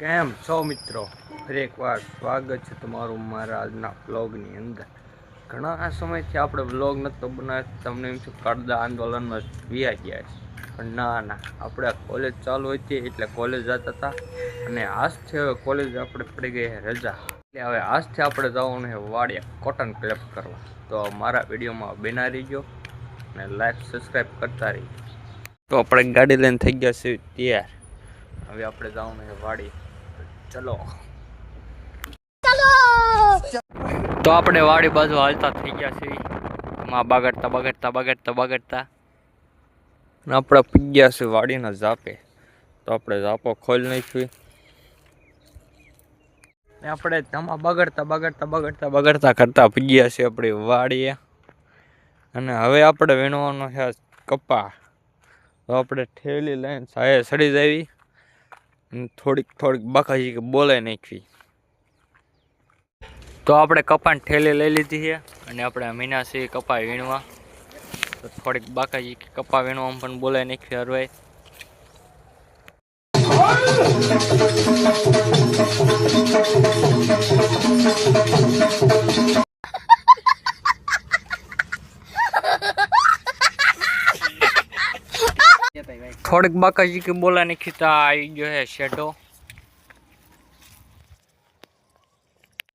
કેમ છો મિત્રો? ફરી એકવાર સ્વાગત છે તમારું મારા આજના વ્લોગની અંદર. ઘણા સમયથી આપણે વ્લોગ નહોતો બનાવ્યો, તમને એમ છે કરદા આંદોલનમાં વ્યા ગયા છે. પણ ના ના, આપણે કોલેજ ચાલુ હતી એટલે કોલેજ જતા હતા. અને આજથી હવે કોલેજ આપણે પડી ગઈ રજા. એટલે હવે આજથી આપણે જવાનું છે વાડિયા કોટન ક્લેપ કરવા. તો મારા વિડીયોમાં બેના રહીજો અને લાઈક સબસ્ક્રાઈબ કરતા રહીજો. તો આપણે ગાડી લઈને થઈ ગયા છીએ તૈયાર. હવે આપણે જવાનું છે વાડી ચલો. તો આપણે વાડી બાજુ હાલતા થઈ ગયા છે માં બગડતા બગડતા બગડતા બગડતા. આપણે ગયા છે વાડીના ઝાપે. તો આપણે ઝાપો ખોલી નાખ્યું. આપણે તમા બગડતા બગડતા બગડતા બગડતા કરતા પી ગયા છે આપણી વાડીએ. અને હવે આપણે વીણવાનો છે કપા. તો આપણે ઠેલી લઈને સાયે સડી જાવી. થોડીક થોડીક બાકાજી કે બોલે નાખવી. તો આપણે કપાને ઠેલી લઈ લીધી છે અને આપણે મીના કપા વીણવા. તો થોડીક બાકાજી કે કપા વીણવામાં પણ બોલે નાખવી હરવાય થોડીક બાકાજી કે બોલા નાખી તો આવી ગયો છે શેઢો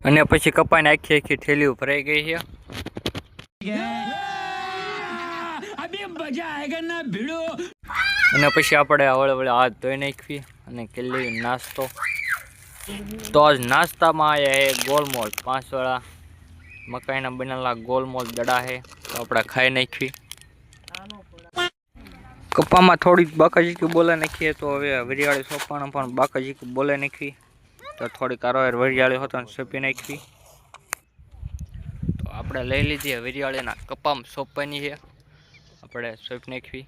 અને પછી કપાઈને આખી આખી ઠેલી ભરાઈ ગઈ છે. અને પછી આપણે હવળે વળે હાથ ધોઈ નાખવી અને કેટલી નાસ્તો. તો આજ નાસ્તામાં આવ્યા એ ગોલમોલ. પાંચ વાળા મકાઈના બનેલા ગોલમોલ દડા છે તો આપણે ખાઈ નાખવી કપ્પામાં થોડીક બાકાજીકી બોલે નાખીએ તો હવે વરિયાળી સોપાણ પણ બાકાજીકી બોલે નાખવી તો થોડી કારોવાર વરિયાળી હોતો સોંપી નાખવી તો આપણે લઈ લીધી વરિયાળીના કપામ સોંપવાની છે. આપણે સોંપી નાખવી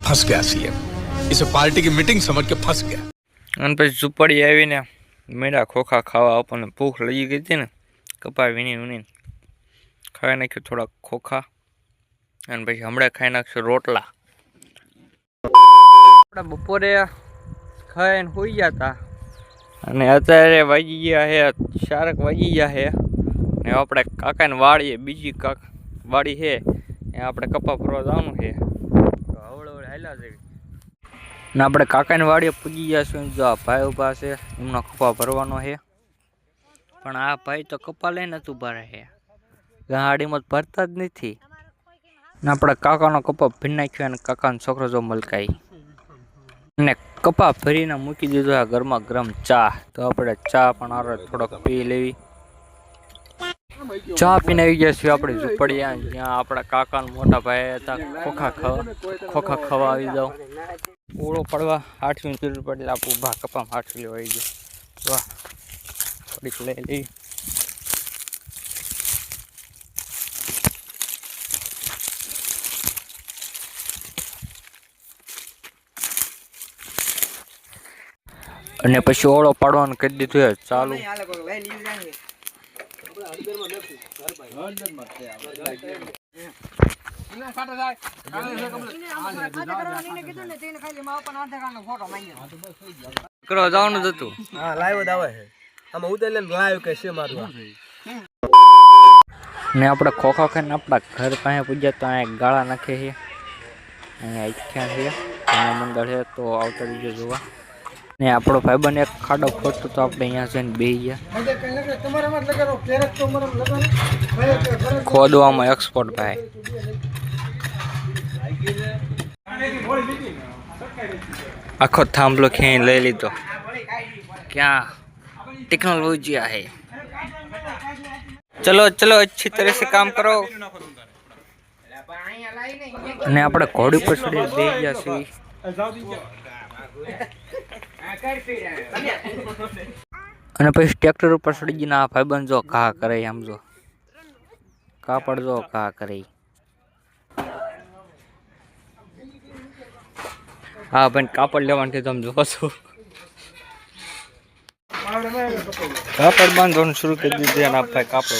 ફસ ગયા છીએ. ઇસે પાર્ટી કી મીટિંગ સમજ કે ફસ ગયા. અને પછી ઝુંપડી આવીને મેળા ખોખા ખાવા આપણને ભૂખ લઈ ગઈ હતી ને કપા વીણી વીણી ખાઈ નાખ્યું થોડા ખોખા. અને પછી હમણાં ખાઈ નાખશું રોટલા. આપણે બપોરે ખાઈને હોઈ ગયા હતા અને અત્યારે વાગી ગયા છે ચારક વાગી ગયા છે ને આપણે કાકાને વાડીએ બીજી કાક વાડી છે એ આપણે કપા ભરવા જવાનું છે તો હવળ હાલ્યા ને આપણે કાકાની વાડીએ પૂજી ગયા છું. જો આ ભાઈ ઊભા છે, એમનો કપા ભરવાનો છે પણ આ ભાઈ તો કપા લઈને જ ઊભા રહે ગાડીમાં ભરતા જ નથી. ને આપણે કાકાનો કપા ભીન નાખ્યો અને કાકાનો છોકરો જો મલકાઈ. અને કપા ભરીને મૂકી દીધો આ ગરમા ગરમ ચા. તો આપણે ચા પણ આરો થોડોક પી લેવી. ચા પીને આવી ગયા છીએ આપણે ઝૂંપડીયા જ્યાં આપણા કાકા મોટા ભાઈ હતા. ખોખા ખાવા. ખોખા ખાવા આવી જાઓ. ઓળો પડવા આઠમી જરૂર પડે. આપણું ઊભા કપામાં લેવા આવી ગયો. વાહ. થોડીક લઈ લઈ અને પછી ઓળો પાડવાનું કરી દીધું છે ચાલુ કરો જવાનું જ હતું. હા લાઈવ જ આવે છે. આમાં ઉતરી લાઈવ કે છે મારું ને આપણે ખોખો ખાઈને આપણા ઘર પાસે પૂજ્યા તો અહીંયા ગાળા નાખે છે. અહીંયા આખ્યા છે. મંદિર છે તો આવતા બીજો જોવા. ને આપણો ભાઈ બને ખાડો ખોટો તો આપણે અહીંયા જઈને બે ગયા ખોદવામાં એક્સપોર્ટ ભાઈ આખો થાંભલો ખેંચ લઈ લીધો ક્યાં ટેકનોલોજી આ ચલો ચલો અચ્છી તરહ સે કામ કરો અને આપણે ઘોડી પર ચડી બે ગયા છીએ અને પછી ટ્રેક્ટર ઉપર ચડી ગઈને આ ભાઈબંધ જો ઘા કરે આમ જો. કાપડ જો ઘા કરે હા ભાઈ, કાપડ લેવાનું કે તમે જોવો છો. કાપડ બાંધવાનું શરૂ કરી દીધું અને આ ભાઈ કાપડ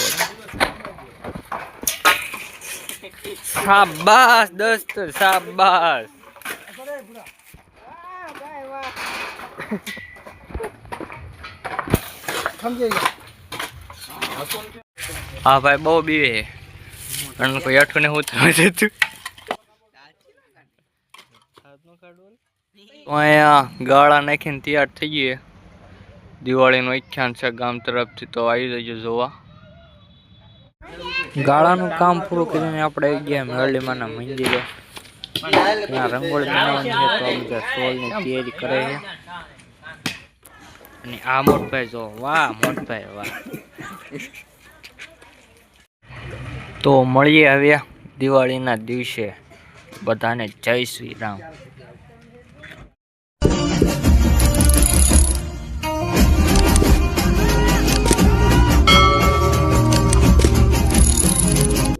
શાબાશ દોસ્ત, શાબાશ. હા, ભાઈ, બહુ બીવે કોઈ અઠું હું થવા જતું. અહીંયા ગાળા નાખીને તૈયાર થઈ છે. દિવાળીનું આખ્યાન છે ગામ તરફથી તો આવી જજો જોવા. ગાળાનું કામ પૂરું કરીને આપણે આવી ગયા મેરડીમાના મંદિરે. ત્યાં રંગોળી બનાવવાની છે તો બધા સોલની તૈયારી કરે છે. અને આ મોટભાઈ જો વાહ મોટભાઈ વાહ. તો મળીએ હવે દિવાળીના દિવસે. બધાને જય શ્રી રામ.